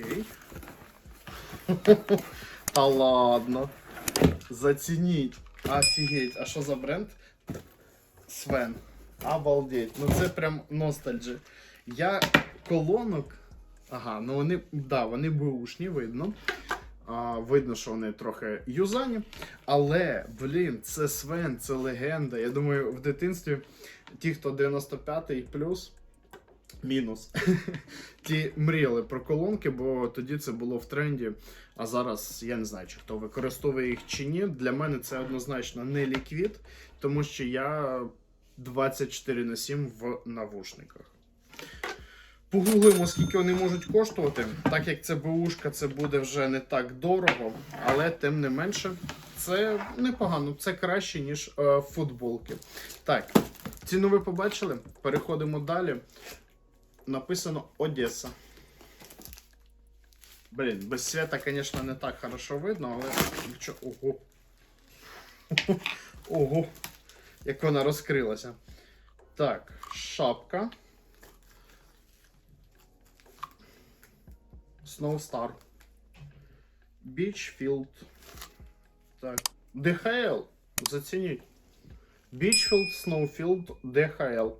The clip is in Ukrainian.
Окей. Та ладно. Зацініть. Офігеть. А що за бренд? Свен. Обалдеть. Ну це прям ностальджі. Я колонок. Ага, ну вони, да, вони бушні, видно. А, видно, що вони трохи юзані. Але, блін, це Свен, це легенда. Я думаю, в дитинстві ті, хто 95-й плюс, мінус. Ті мріяли про колонки, бо тоді це було в тренді. А зараз я не знаю, чи хто використовує їх чи ні. Для мене це однозначно не ліквід, тому що я 24 на 7 в навушниках. Погуглимо, скільки вони можуть коштувати. Так як це БУшка, це буде вже не так дорого, але тим не менше, це непогано, це краще, ніж е, футболки. Так, ціну ви побачили. Переходимо далі. Написано Одеса. Блін, без свята, звісно, не так хорошо видно, але якщо. Ого. Ого. Як вона розкрилася. Так, шапка. Snowstar. Beachfield. Так. DHL. Зацініть. Beachfield, Snowfield, DHL.